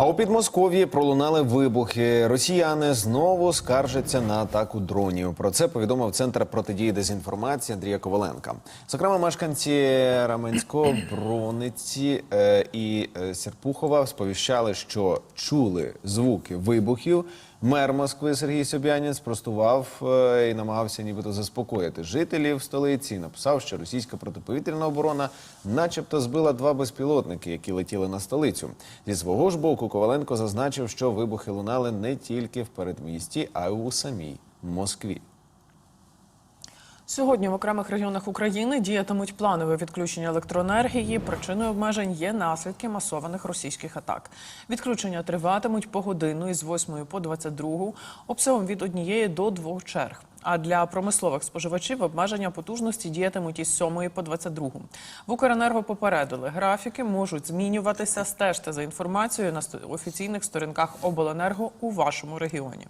А у Підмосков'ї пролунали вибухи. Росіяни знову скаржаться на атаку дронів. Про це повідомив центр протидії дезінформації Андрія Коваленка. Зокрема, мешканці Раменського, Брониці е, і е, Серпухова сповіщали, що чули звуки вибухів. Мер Москви Сергій Собянін спростував е, і намагався нібито заспокоїти жителів столиці. Написав, що російська протиповітряна оборона, начебто, збила два безпілотники, які летіли на столицю. Зі свого ж боку, Коваленко зазначив, що вибухи лунали не тільки в передмісті, а й у самій Москві. Сьогодні в окремих регіонах України діятимуть планове відключення електроенергії. Причиною обмежень є наслідки масованих російських атак. Відключення триватимуть погодинно із 8 по 22, обсягом від однієї до двох черг. А для промислових споживачів обмеження потужності діятимуть із 7 по 22. В Укренерго попередили, графіки можуть змінюватися. Стежте за інформацією на офіційних сторінках обленерго у вашому регіоні.